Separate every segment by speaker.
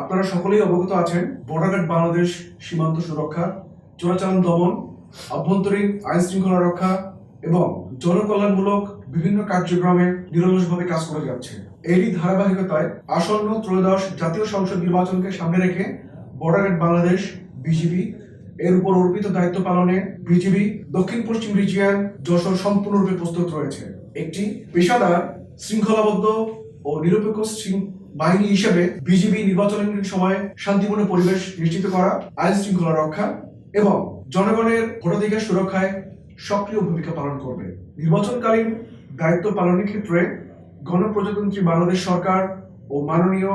Speaker 1: আপনারা সকলেই অবগত আছেন বর্ডার বাংলাদেশ সীমান্ত সুরক্ষা, চোরাচালান দমন, আভ্যন্তরীণ আইন শৃঙ্খলা রক্ষা এবং জনকল্যাণমূলক বিভিন্ন কার্যক্রমে নিরলসভাবে কাজ করে যাচ্ছে। এরই ধারাবাহিকতায় আসন্ন ত্রয়োদশ জাতীয় সংসদ নির্বাচনকে সামনে রেখে বর্ডার বাংলাদেশ বিজিবি এর উপর অর্পিত দায়িত্ব পালনে বিজিবি দক্ষিণ পশ্চিম রিজিয়ান, যশোর সম্পূর্ণরূপে প্রস্তুত রয়েছে। একটি পেশাদার, শৃঙ্খলাবদ্ধ ও নিরপেক্ষ বাহিনী হিসেবে বিজিবি নির্বাচনের সময় শান্তিপূর্ণ পরিবেশ নিশ্চিত করা, আইন শৃঙ্খলা রক্ষা এবং জনগণের ভোটাধিকার সুরক্ষায় সক্রিয় ভূমিকা পালন করবে। নির্বাচনকালীন দায়িত্ব পালনের ক্ষেত্রে গণপ্রজাতন্ত্রী বাংলাদেশ সরকার ও মাননীয়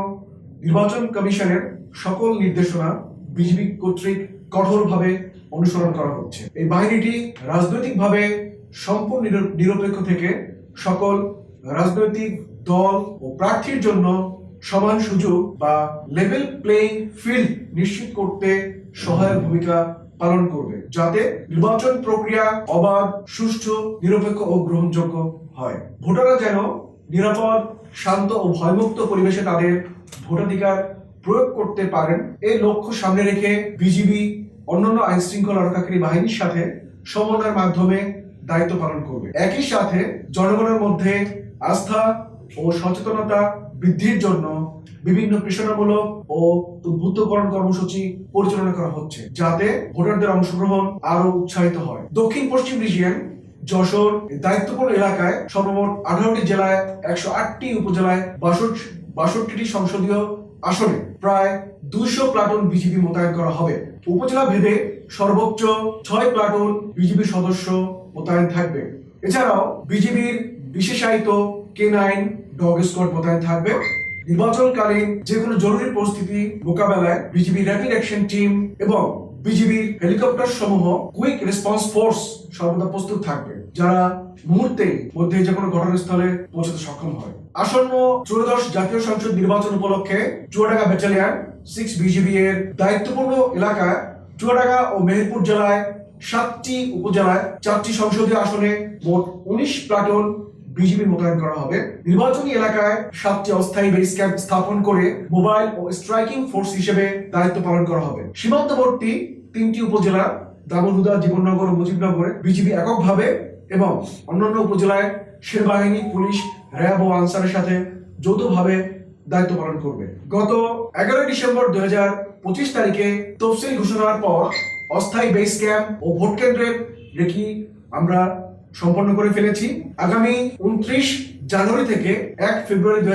Speaker 1: নির্বাচন কমিশনের সকল নির্দেশনা বিজিবি কর্তৃক কঠোরভাবে অনুসরণ করা হচ্ছে। এই বাহিনীটি রাজনৈতিকভাবে সম্পূর্ণ নির- নিরপেক্ষ থেকে সকল রাজনৈতিক দল ও প্রার্থীর জন্য সমান সুযোগ বা লেভেল প্লেইং ফিল্ড নিশ্চিত করতে সহায়ক ভূমিকা পালন করবে, যাতে নির্বাচন প্রক্রিয়া অবাধ, সুষ্ঠু, নিরপেক্ষ ও গ্রহণযোগ্য হয়। ভোটাররা যেন নিরাপদ, শান্ত ও ভয়মুক্ত পরিবেশে তাদের ভোটাধিকার প্রয়োগ করতে পারেন। এই লক্ষ্য সামনে রেখে বিজিবি, অন্যান্য আইন শৃঙ্খলা রক্ষাকারী বাহিনীর সাথে সমন্বয়ের মাধ্যমে দায়িত্ব পালন করবে। একই সাথে জনগণের মধ্যে আস্থা ও সচেতনতা বৃদ্ধির জন্য বিভিন্ন পেশনামূলক ও উদ্বুদ্ধকরণ কর্মসূচি পরিচালনা করা হচ্ছে, যাতে ভোটারদের অংশগ্রহণ আরও উৎসাহিত হয়। দক্ষিণ পশ্চিম রিজিয়ন, যশোর, দায়িত্বপূর্ণ এলাকায় সর্বমোট আঠারোটি জেলায় একশো আটটি উপজেলায় বাষট্টি বাষট্টিটি সংসদীয় আসনে প্রায় দুইশো প্লাটুন বিজিবি মোতায়েন করা হবে। উপজেলা ভেদে সর্বোচ্চ ছয় প্লাটুন বিজিবি সদস্য মোতায়েন থাকবে। এছাড়াও বিজিবির বিশেষায়িত কে নাইন ডগ স্কোয়াড মোতায়েন থাকবে। নির্বাচনকালীন যে কোনো জরুরি পরিস্থিতি মোকাবেলায় বিজিবি র্যাপিড অ্যাকশন টিম এবং বিজিবির হেলিকপ্টার সমূহ কুইক রেসপন্স ফোর্স সর্বদা প্রস্তুত থাকবে, যারা মুহূর্তে মধ্যে যে কোনো ঘটনাস্থলে পৌঁছাতে সক্ষম হয়। আসন্ন ত্রয়োদশ জাতীয় সংসদ নির্বাচন উপলক্ষে চুয়াডাঙ্গা ব্যাটালিয়ন সিক্স বিজিবি এর দায়িত্বপূর্ণ এলাকায় চুয়াডাঙ্গা ও মেহেরপুর জেলায় সাতটি উপজেলায় চারটি সংসদীয় আসনে মোট উনিশ প্লাটুন বিজিবি মোতায়েন করা হবে। নির্বাচনী এলাকায় সাতটি অস্থায়ী বেস ক্যাম্প স্থাপন করে মোবাইল ও স্ট্রাইকিং ফোর্স হিসেবে দায়িত্ব পালন করা হবে। সীমান্তবর্তী তিনটি উপজেলা দামোহুদা জীবননগর ও মুজিবনগরে বিজিবি এককভাবে এবং অন্যান্য উপজেলায় সেনাবাহিনী, পুলিশ, র্যাব ও আনসারের সাথে যৌথভাবে দায়িত্ব পালন করবে। গত এগারোই ডিসেম্বর হাজার পঁচিশ তারিখে তফসিল ঘোষণার পর অস্থায়ী বেস ক্যাম্প ও ভোট কেন্দ্রের রেখি আমরা সম্পন্ন করে ফেলেছি। আগামী উনত্রিশ জানুয়ারি থেকে এক ফেব্রুয়ারি দুই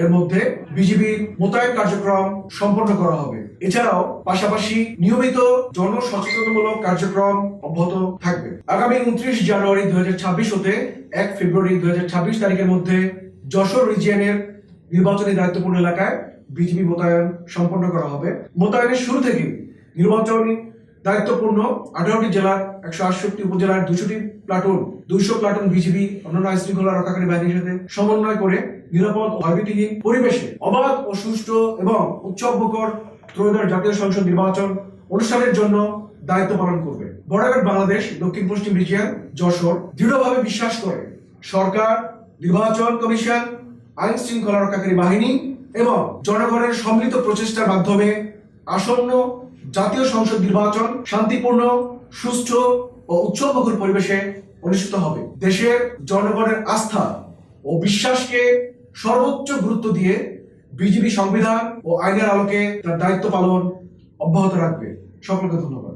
Speaker 1: এর মধ্যে বিজিবির মোতায়েন কার্যক্রম সম্পন্ন করা হবে। এছাড়াও পাশাপাশি নিয়মিত জনসচেতনমূলক কার্যক্রম অব্যাহত থাকবে। আগামী উনত্রিশ জানুয়ারি দুই হাজার ছাব্বিশ হতে এক ফেব্রুয়ারি দুই হাজার ছাব্বিশ তারিখের মধ্যে যশোর রিজিয়নের নির্বাচনী দায়িত্বপূর্ণ এলাকায় বিজিবি মোতায়েন সম্পন্ন করা হবে। মোতায়েনের শুরু থেকে নির্বাচনী দায়িত্বপূর্ণ আঠারোটি জেলার একশো আটষট্টি উপজেলার দুশোটি প্লাটুন, দুইশো প্লাটুন বিজিবি অন্যান্য আইন শৃঙ্খলা রক্ষাকারী বাহিনীর সাথে সমন্বয় করে নিরাপদ ভয়ভীতিহীন পরিবেশে অবাধ ও সুষ্ঠু এবং উৎসবমুখর ত্রয়োদশ জাতীয় সংসদ নির্বাচন অনুষ্ঠানের জন্য দায়িত্ব পালন করবে। বর্ডার বাংলাদেশ, দক্ষিণ পশ্চিম রিজিয়ন, যশোর দৃঢ়ভাবে বিশ্বাস করে সরকার, নির্বাচন কমিশন, আইন শৃঙ্খলা রক্ষাকারী বাহিনী এবং জনগণের সম্মিলিত প্রচেষ্টার মাধ্যমে আসন্ন জাতীয় সংসদ নির্বাচন শান্তিপূর্ণ, সুষ্ঠু ও উৎসবমুখর পরিবেশে অনুষ্ঠিত হবে। দেশের জনগণের আস্থা ও বিশ্বাসকে সর্বোচ্চ গুরুত্ব দিয়ে বিজেপি সংবিধান ও আইনের আলোকে তার দায়িত্ব পালন অব্যাহত রাখবে। সকলকে ধন্যবাদ।